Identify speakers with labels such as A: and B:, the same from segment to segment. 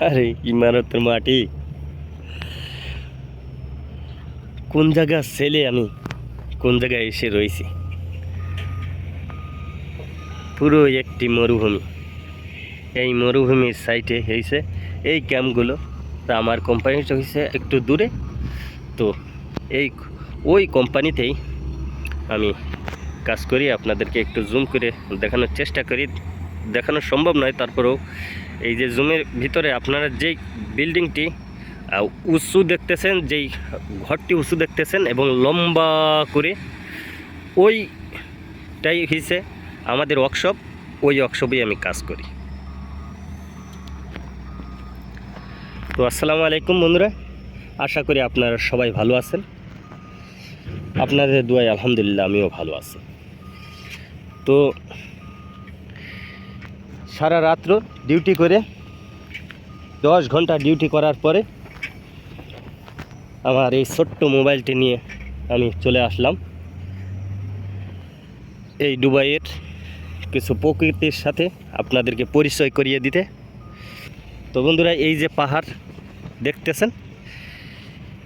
A: আরে, ইমারতের মাটি। কোন জায়গা ছেলে আমি? কোন জায়গায় এসে রয়েছি? পুরো একটি মরুভূমি। এই মরুভূমির সাইটে হয়েছে এই ক্যাম্পগুলো। তা আমার কোম্পানিটা হয়েছে একটু দূরে। তো এই ওই কোম্পানিতেই আমি কাজ করি। আপনাদেরকে একটু জুম করে দেখানোর চেষ্টা করি। দেখানো সম্ভব নয়, তারপরেও এই যে জুমের ভিতরে আপনারা যেই বিল্ডিংটি উঁচু দেখতেছেন, যেই ঘরটি উঁচু দেখতেছেন এবং লম্বা করে, ওইটাই হয়েছে আমাদের ওয়ার্কশপ ওই ওয়ার্কশপেই আমি কাজ করি। তো আসসালামু আলাইকুম বন্ধুরা, আশা করি আপনারা সবাই ভালো আছেন। আপনাদের দোয়ায় আলহামদুলিল্লাহ আমিও ভালো আছি। তো সারা রাত্র ডিউটি করে, দশ ঘণ্টা ডিউটি করার পরে আমার এই ছোট্ট মোবাইলটি নিয়ে আমি চলে আসলাম। এই দুবাইয়ের কিছু প্রকৃতির সাথে আপনাদেরকে পরিচয় করিয়ে দিতে। তো বন্ধুরা, এই যে পাহাড় দেখতেছেন,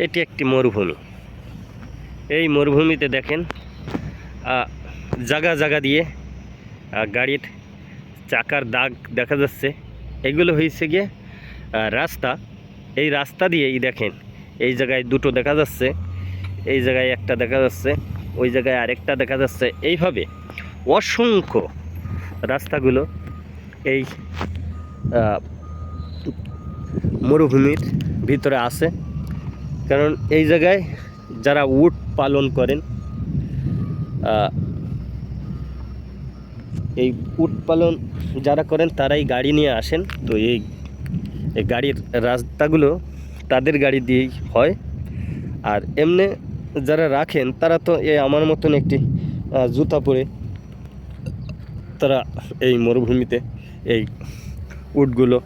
A: এটি একটি মরুভূমি। এই মরুভূমিতে দেখেন জায়গা জায়গা দিয়ে গাড়ির চাকার দাগ দেখা যাচ্ছে। এগুলো হয়েছে গিয়ে রাস্তা। এই রাস্তা দিয়েই দেখেন, এই জায়গায় দুটো দেখা যাচ্ছে, এই জায়গায় একটা দেখা যাচ্ছে, ওই জায়গায় আরেকটা দেখা যাচ্ছে। এইভাবে অসংখ্য রাস্তাগুলো এই মরুভূমির ভিতরে আছে। কারণ এই জায়গায় যারা উট পালন করেন এই উট পালন যারা করেন তারাই গাড়ি নিয়ে আসেন। তো এই গাড়ির রাস্তাগুলো তাদের গাড়ি দিয়েই হয়। আর এমনি যারা রাখেন, তারা তো এই আমার মতন একটি জুতা পরে তারা এই মরুভূমিতে এই উটগুলো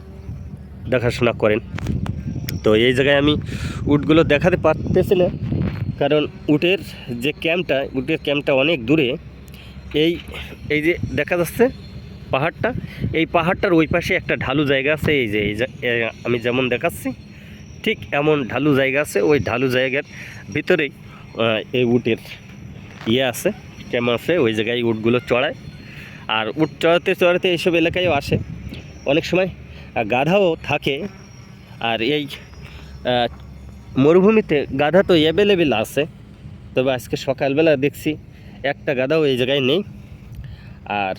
A: দেখাশোনা করেন। তো এই জায়গায় আমি উটগুলো দেখাতে পারতেছি না, কারণ উটের যে ক্যাম্পটা, উটের ক্যাম্পটা অনেক দূরে। এই এই যে দেখা যাচ্ছে পাহাড়টা, এই পাহাড়টার ওই পাশে একটা ঢালু জায়গা আছে, এই যে, এই আমি যেমন দেখাচ্ছি, ঠিক এমন ঢালু জায়গা আছে, ওই ঢালু জায়গার ভিতরেই এই উটের ইয়ে আছে, ক্যাম্প আছে, ওই জায়গায় উটগুলো চড়ায়। আর উট চড়াতে চড়াতে এইসব এলাকায়ও আসে। অনেক সময় গাধাও থাকে। আর এই মরুভূমিতে গাধা তো অ্যাভেলেবেল আছে। তবে আজকে সকালবেলা দেখছি একটা গাদাও এই জায়গায় নেই। আর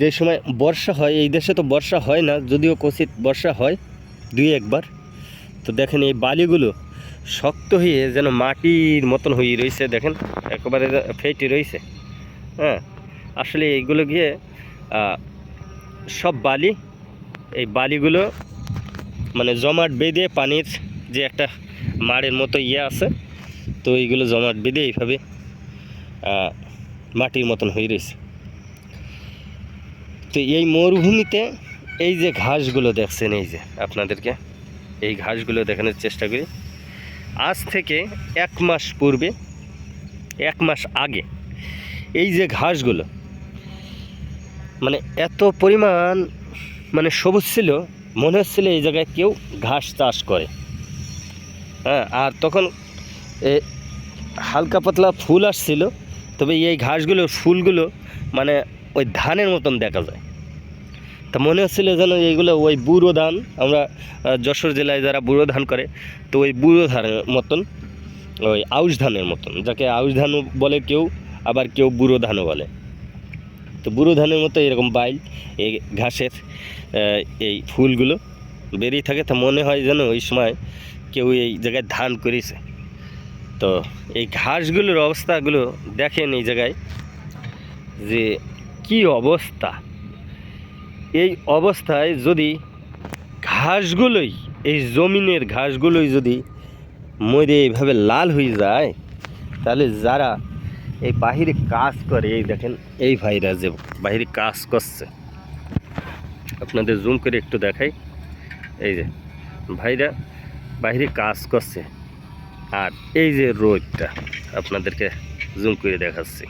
A: যে সময় বর্ষা হয়, এই দেশে তো বর্ষা হয় না, যদিও কচিত বর্ষা হয় দুই একবার। তো দেখেন এই বালিগুলো শক্ত হয়ে যেন মাটির মতন হয়ে রয়েছে, দেখেন, একেবারে ফেটে রয়েছে। হ্যাঁ আসলে এইগুলো গিয়ে সব বালি, এই বালিগুলো মানে জমাট বেঁধে পানির যে একটা মাড়ের মতো ইয়ে আছে, তো এইগুলো জমাট বেঁধে এইভাবে মাটির মতন হয়ে রয়েছে। তো এই মরুভূমিতে এই যে ঘাসগুলো দেখছেন, এই যে আপনাদেরকে, এই ঘাসগুলো দেখানোর চেষ্টা করি। আজ থেকে এক মাস পূর্বে, এক মাস আগে এই যে ঘাসগুলো মানে এত পরিমাণ মানে সবুজ ছিল, মনে হচ্ছিল এই জায়গায় কেউ ঘাস চাষ করে। হ্যাঁ আর তখন হালকা পাতলা ফুল আসছিল তবে এই ঘাসগুলো, ফুলগুলো মানে ওই ধানের মতন দেখা যায়। তা মনে হচ্ছিল যেন এইগুলো ওই বুড়ো ধান, আমরা যশোর জেলায় যারা বুড়ো ধান করে, তো ওই বুড়ো ধানের মতন, ওই আউশ ধানের মতন, যাকে আউশ ধানও বলে কেউ, আবার কেউ বুড়ো ধানও বলে। তো বুড়ো ধানের মতো এরকম বাইল, এই ঘাসের এই ফুলগুলো বেরিয়ে থাকে, তা মনে হয় যেন ওই সময় কেউ এই জায়গায় ধান করেছে। তো এই ঘাসগুলোর অবস্থাগুলো দেখেন এই জায়গায়, যে কি অবস্থা। এই অবস্থায় যদি ঘাসগুলোই, এই জমিনের ঘাসগুলোই যদি মরে এইভাবে লাল হয়ে যায়, তাহলে যারা এই বাহিরে কাজ করে, এই দেখেন এই ভাইরা যে বাহিরে কাজ করছে। আপনাদের জুম করে একটু দেখাই। এই যে ভাইরা বাইরে কাজ করছে। আর এই যে রোদটা আপনাদেরকে জুম করে দেখাচ্ছি।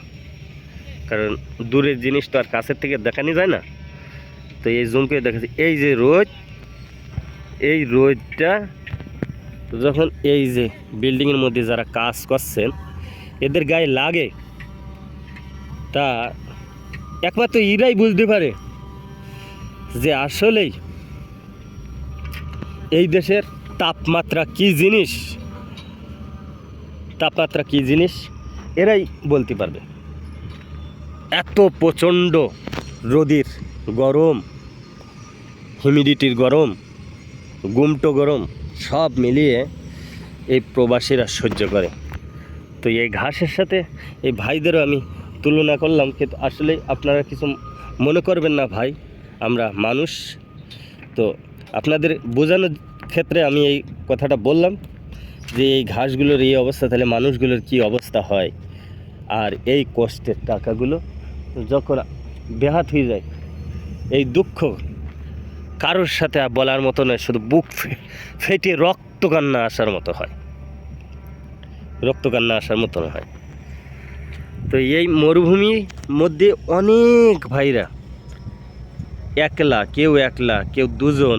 A: কারণ দূরের জিনিস তো আর কাছের থেকে দেখানি যায় না। তো এই জুম করে দেখাচ্ছি, এই যে রোদ, এই রোদটা যখন এই যে বিল্ডিংয়ের মধ্যে যারা কাজ করছেন, এদের গায়ে লাগে, তা একমাত্র ইরাই বুঝতে পারে যে আসলেই এই দেশের তাপমাত্রা কি জিনিস। তাপমাত্রা কি জিনিস? এরাই বলতে পারবে। এত প্রচণ্ড রোদির গরম হিউমিডিটির গরম, গুমটো গরম, সব মিলিয়ে এই প্রবাসীরা সহ্য করে। তো এই ঘাসের সাথে এই ভাইদেরও আমি তুলনা করলাম, কিন্তু আসলে আপনারা কিছু মনে করবেন না ভাই, আমরা মানুষ। তো আপনাদের বোঝানোর ক্ষেত্রে আমি এই কথাটা বললাম। যে এই ঘাসগুলোর এই অবস্থা, তাহলে মানুষগুলোর কি অবস্থা হয়? আর এই কষ্টের টাকাগুলো যখন বেহাত হয়ে যায়, এই দুঃখ কারোর সাথে বলার মতো নয়, শুধু বুক ফেটে রক্ত কান্না আসার মতো হয়। রক্ত কান্না আসার মতো হয় তো এই মরুভূমির মধ্যে অনেক ভাইরা, একলা, কেউ একলা, কেউ দুজন,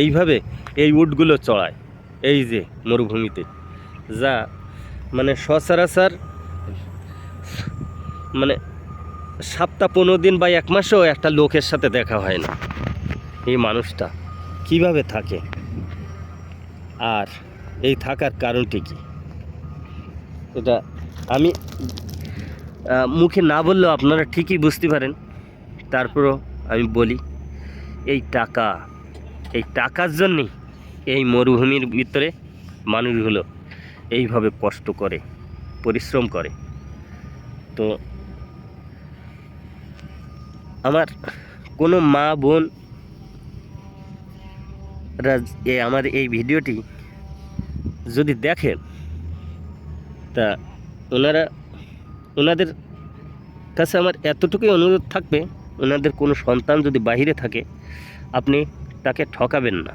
A: এইভাবে এই উটগুলো চড়ায়। এই যে মরুভূমিতে। যা মানে সচরাচর মানে সপ্তাহ পনেরো দিন বা এক মাসেও একটা লোকের সাথে দেখা হয় না। এই মানুষটা কীভাবে থাকে? আর এই থাকার কারণটি কি? এটা আমি মুখে না বললেও আপনারা ঠিকই বুঝতে পারেন। তারপরও আমি বলি, এই টাকা, এই টাকার জন্যই এই মরুভূমির ভিতরে মানুষগুলো এইভাবে কষ্ট করে, পরিশ্রম করে। তো আমার কোনো মা, বোন আমার এই ভিডিওটি যদি দেখেন, তা ওনারা, ওনাদের কাছে আমার এতটুকুই অনুরোধ থাকবে, ওনাদের কোনো সন্তান যদি বাইরে থাকে, আপনি তাকে ঠকাবেন না।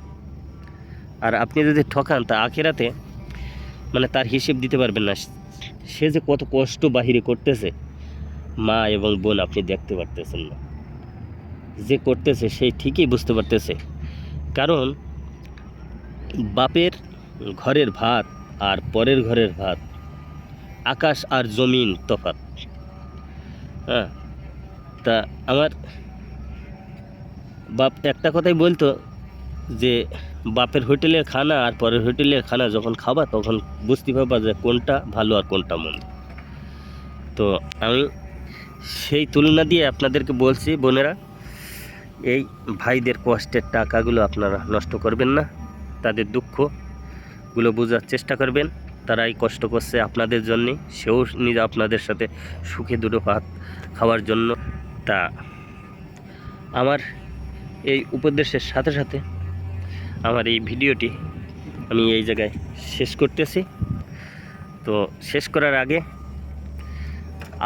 A: আর আপনি যদি ঠকান তা আখেরাতে মানে তার হিসেব দিতে পারবেন না। সে যে কত কষ্ট বাহিরে করতেছে, মা এবং বোন আপনি দেখতে পারতেছেন না। যে করতেছে সেই ঠিকই বুঝতে পারতেছে। কারণ বাপের ঘরের ভাত আর পরের ঘরের ভাত, আকাশ আর জমিন তফাত হ্যাঁ তা আমার বাপ একটা কথাই বলতো যে বাপের হোটেলের খানা আর পরের হোটেলের খানা যখন খাবা, তখন বুঝতে পারবা যে কোনটা ভালো আর কোনটা মন্দ। তো আমি সেই তুলনা দিয়ে আপনাদেরকে বলছি, বোনেরা, এই ভাইদের কষ্টের টাকাগুলো আপনারা নষ্ট করবেন না, তাদের দুঃখগুলো বোঝার চেষ্টা করবেন তারা এই কষ্ট করছে আপনাদের জন্যে, সেও নিজে আপনাদের সাথে সুখে দুটো ভাত খাওয়ার জন্য। তা, আমার এই উপদেশের সাথে সাথে আমার এই ভিডিওটি আমি এই জায়গায় শেষ করতেছি। তো শেষ করার আগে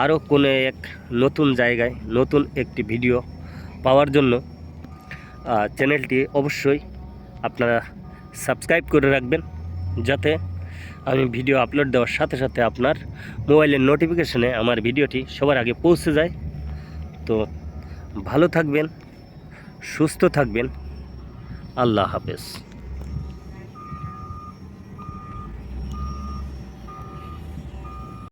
A: আরও কোনো এক নতুন জায়গায় নতুন একটি ভিডিও পাওয়ার জন্য চ্যানেলটি অবশ্যই আপনারা সাবস্ক্রাইব করে রাখবেন, যাতে আমি ভিডিও আপলোড দেওয়ার সাথে সাথে আপনার মোবাইলের নোটিফিকেশনে আমার ভিডিওটি সবার আগে পৌঁছে যায়। তো ভালো থাকবেন, সুস্থ থাকবেন। আল্লাহ হাফেজ।